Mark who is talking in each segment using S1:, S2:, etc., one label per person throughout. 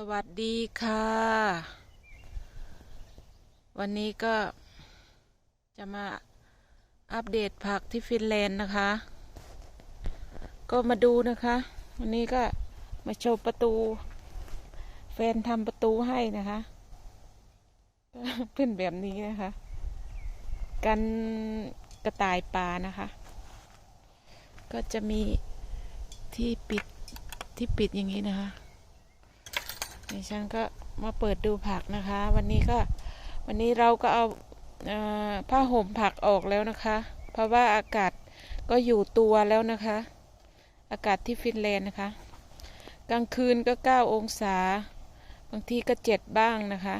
S1: สวัสดีค่ะ วันนี้ก็จะมาอัปเดตผักที่ฟินแลนด์นะคะ ก็มาดูนะคะ วันนี้ก็มาโชว์ประตู แฟนทำประตูให้นะคะก็เป็นแบบนี้นะคะ กันกระต่ายปลานะคะ ก็จะมีที่ปิดที่ปิดอย่างนี้นะคะ ดิฉันก็มาเปิดดูผักนะคะ วันนี้ก็วันนี้เราก็เอาผ้าห่มผักออกแล้วนะคะ เพราะว่าอากาศก็อยู่ตัวแล้วนะคะ อากาศที่ฟินแลนด์นะคะ กลางคืนก็ 9 องศา บางทีก็เจ็ดบ้างนะคะ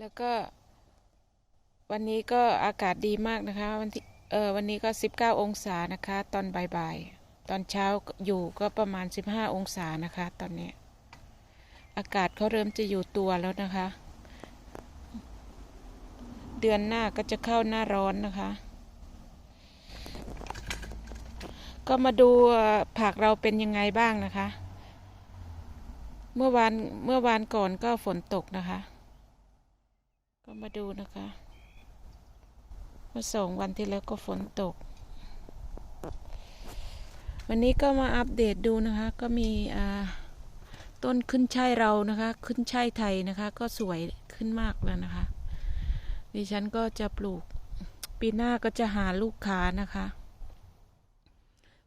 S1: แล้วก็วันนี้ก็อากาศดีมากนะคะ วันที่เออวันนี้ก็ 19 องศานะคะ ตอนบ่ายๆ ตอนเช้าอยู่ก็ประมาณ 15 องศานะคะ ตอนนี้ อากาศเขาเริ่มจะอยู่ตัวแล้วนะคะ เดือนหน้าก็จะเข้าหน้าร้อนนะคะ ก็มาดูผักเราเป็นยังไงบ้างนะคะ เมื่อวานเมื่อวานก่อนก็ฝนตกนะคะ ก็มาดูนะคะเมื่อสองวันที่แล้วก็ฝนตก วันนี้ก็มาอัปเดตดูนะคะ ก็มีอ่า ต้นขึ้นช่ายเรานะคะ ขึ้นช่ายไทยนะคะ ก็สวยขึ้นมากแล้วนะคะ ดิฉันก็จะปลูกปีหน้าก็จะหาลูกค้านะคะ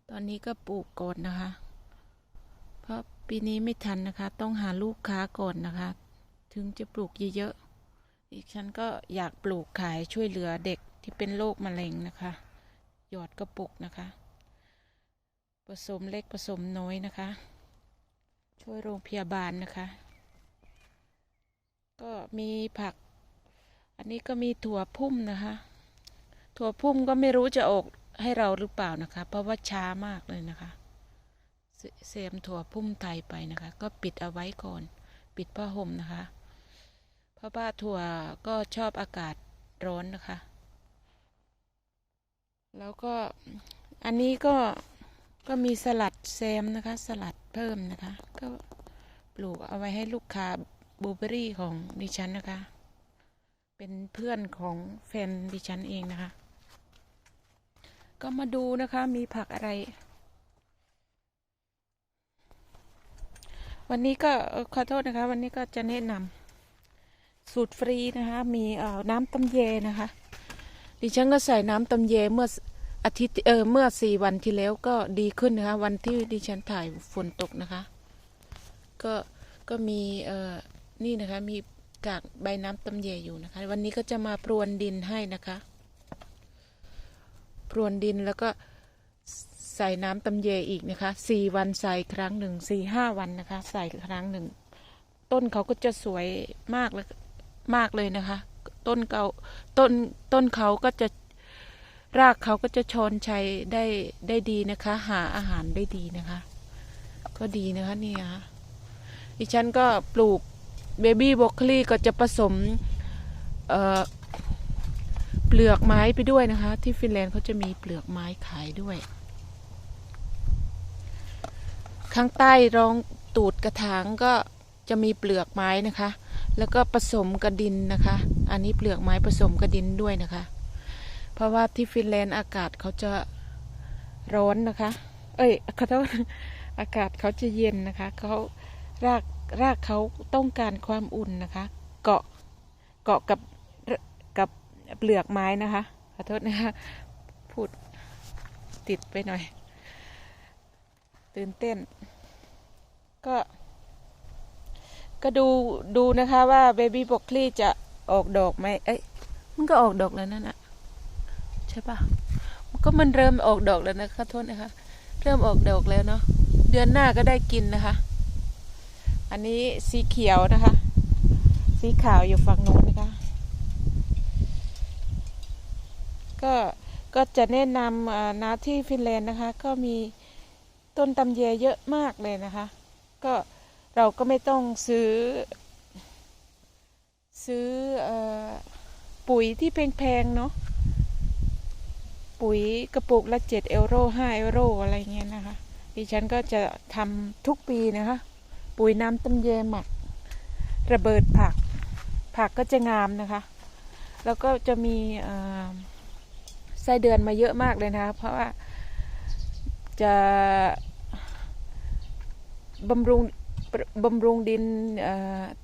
S1: ตอนนี้ก็ปลูกก่อนนะคะ เพราะปีนี้ไม่ทันนะคะ ต้องหาลูกค้าก่อนนะคะ ถึงจะปลูกเยอะๆดิฉันก็อยากปลูกขายช่วยเหลือเด็กที่เป็นโรคมะเร็งนะคะ หยอดกระปุกนะคะ ผสมเล็กผสมน้อยนะคะ ช่วยโรงพยาบาลนะคะ ก็มีผัก อันนี้ก็มีถั่วพุ่มนะคะ ถั่วพุ่มก็ไม่รู้จะออกให้เราหรือเปล่านะคะ เพราะว่าช้ามากเลยนะคะ เสียมถั่วพุ่มไทยไปนะคะ ก็ปิดเอาไว้ก่อน ปิดผ้าห่มนะคะ เพราะว่าถั่วก็ชอบอากาศร้อนนะคะ แล้วก็อันนี้ก็ก็มีสลัดแซมนะคะ สลัด เพิ่มนะคะ ก็ปลูกเอาไว้ให้ลูกค้าบลูเบอรี่ของดิฉันนะคะ เป็นเพื่อนของแฟนดิฉันเองนะคะ ก็มาดูนะคะมีผักอะไร วันนี้ก็ขอโทษนะคะ วันนี้ก็จะแนะนำสูตรฟรีนะคะ มีเอ่อน้ำตำเยนะคะ ดิฉันก็ใส่น้ำตำเยเมื่อ อาทิตย์เออเมื่อสี่วันที่แล้วก็ดีขึ้นนะคะ วันที่ดิฉันถ่ายฝนตกนะคะ ก็ก็มีเอ่อนี่นะคะ มีกากใบน้ำตำเยอยู่นะคะ วันนี้ก็จะมาพรวนดินให้นะคะ พรวนดินแล้วก็ใส่น้ำตำเยอีกนะคะสี่วันใส่ครั้งหนึ่งสี่ห้าวันนะคะ ใส่ครั้งหนึ่งต้นเขาก็จะสวยมากเลยมากเลยนะคะ ต้นเก่าต้นต้นเขาก็จะ รากเขาก็จะชอนชัยได้ได้ดีนะคะ หาอาหารได้ดีนะคะ ก็ดีนะคะนี่ค่ะดิฉันก็ปลูกเบบี้บรอกโคลีก็จะผสมเเปลือกไม้ไปด้วยนะคะ ที่ฟินแลนด์เขาจะมีเปลือกไม้ขายด้วย ข้างใต้รองตูดกระถางก็จะมีเปลือกไม้นะคะ แล้วก็ผสมกระดินนะคะ อันนี้เปลือกไม้ผสมกระดินด้วยนะคะ เพราะว่าที่ฟินแลนด์อากาศเขาจะร้อนนะคะ เอ้ยขอโทษอากาศเขาจะเย็นนะคะเขารากรากเขาต้องการความอุ่นนะคะ เกาะเกาะกับกับเปลือกไม้นะคะขอโทษนะคะพูดติดไปหน่อย ตื่นเต้น ก็ ก็ดูดูนะคะว่าเบบี้บ o อกคลี่จะออกดอกไหมเอ้ยมันก็ออกดอกแล้วนั่นอะ ใช่ปะก็มันเริ่มออกดอกแล้วนะคะโทษนะคะ เริ่มออกดอกแล้วเนาะเดือนหน้าก็ได้กินนะคะ อันนี้สีเขียวนะคะ สีขาวอยู่ฝั่งโน้นนะคะ ก็ก็จะแนะนำนาที่ฟินแลนด์นะคะ ก็มีต้นตำแยเยอะมากเลยนะคะ ก็เราก็ไม่ต้องซื้อ ซื้ออปุ๋ยที่แพงๆเนาะ ปุ๋ยกระปุกละเจ็ดเอโรห้าเอโรอะไรเงี้ยนะคะ ดิฉันก็จะทำทุกปีนะคะ ปุ๋ยน้ำต้มแยหมัก ระเบิดผัก ผักก็จะงามนะคะ แล้วก็จะมีไส้เดือนมาเยอะมากเลยนะคะ เพราะว่าจะบำรุงบำรุงดิน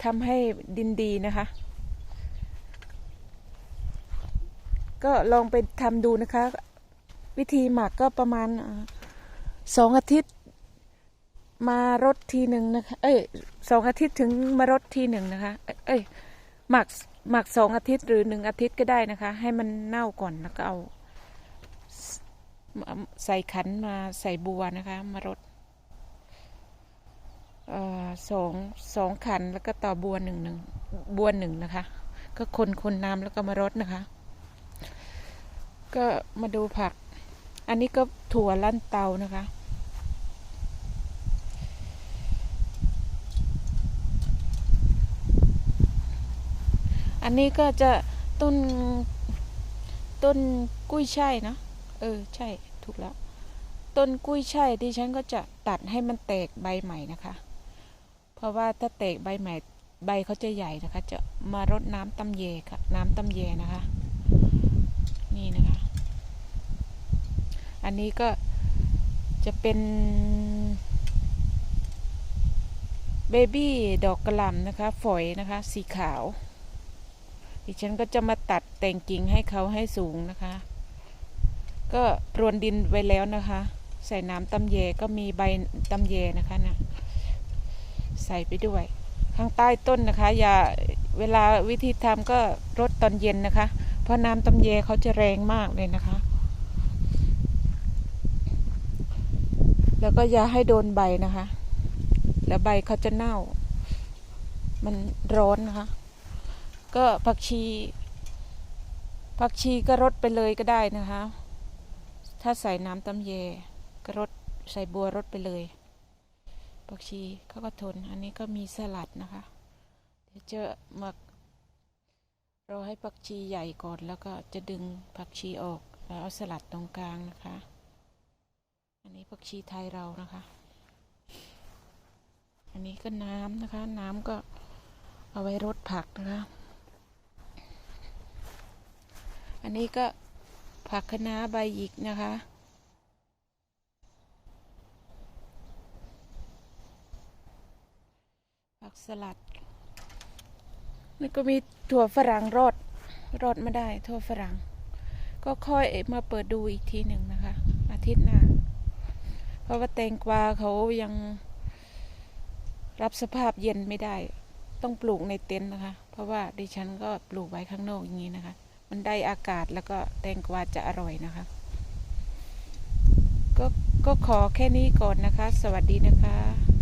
S1: ทำให้ดินดีนะคะ ก็ลองไปทำดูนะคะ วิธีหมักก็ประมาณสองอาทิตย์มารดทีหนึ่งนะคะ เอ้ยสองอาทิตย์ถึงมารดทีหนึ่งนะคะ เอ้ยหมักหมักสองอาทิตย์หรือหนึ่งอาทิตย์ก็ได้นะคะ ให้มันเน่าก่อนแล้วก็เอาใส่ขันมาใส่บัวนะคะมารดสองสองขันแล้วก็ต่อบัวหนึ่งหนึ่งบัวหนึ่งนะคะ ก็คนคนน้ำแล้วก็มารดนะคะ ก็มาดูผัก อันนี้ก็ถั่วลั่นเตานะคะ อันนี้ก็จะต้นต้นกุ้ยช่ายนะ เออ ใช่ ถูกแล้ว ต้นกุ้ยช่ายที่ฉันก็จะตัดให้มันแตกใบใหม่นะคะ เพราะว่าถ้าแตกใบใหม่ ใบเขาจะใหญ่นะคะ จะมารดน้ำตำเยค่ะ น้ำตำเยนะคะ นี่นะคะ อันนี้ก็จะเป็นเบบี้ดอกกระหล่ำนะคะ ฝอยนะคะ สีขาว ดิฉันก็จะมาตัดแต่งกิ่งให้เขาให้สูงนะคะ ก็พรวนดินไว้แล้วนะคะ ใส่น้ำตำแยก็มีใบตำแยนะคะนะใส่ไปด้วย ข้างใต้ต้นนะคะ อย่าเวลาวิธีทำก็รดตอนเย็นนะคะ เพราะน้ำตำแยเขาจะแรงมากเลยนะคะ แล้วก็อย่าให้โดนใบนะคะ แล้วใบเขาจะเน่า มันร้อนนะคะ ก็ผักชีผักชีก็รดไปเลยก็ได้นะคะ ถ้าใส่น้ำตำแยก็รดใส่บัวรดไปเลยผักชีเขาก็ทน อันนี้ก็มีสลัดนะคะ เดี๋ยวจะหมักรอให้ผักชีใหญ่ก่อนแล้วก็จะดึงผักชีออกแล้วเอาสลัดตรงกลางนะคะ อันนี้ผักชีไทยเรานะคะ อันนี้ก็น้ำนะคะ น้ำก็เอาไว้รดผักนะคะ อันนี้ก็ผักคะน้าใบหยิกนะคะ ผักสลัดแล้วก็มีถั่วฝรั่งรอดรอดมาได้ถั่วฝรั่ง ก็ค่อยมาเปิดดูอีกทีหนึ่งนะคะ อาทิตย์หน้า เพราะว่าแตงกวาเขายังรับสภาพเย็นไม่ได้ ต้องปลูกในเต็นท์นะคะ เพราะว่าดิฉันก็ปลูกไว้ข้างนอกอย่างนี้นะคะ มันได้อากาศแล้วก็แตงกวาจะอร่อยนะคะ ก็ก็ขอแค่นี้ก่อนนะคะ สวัสดีนะคะ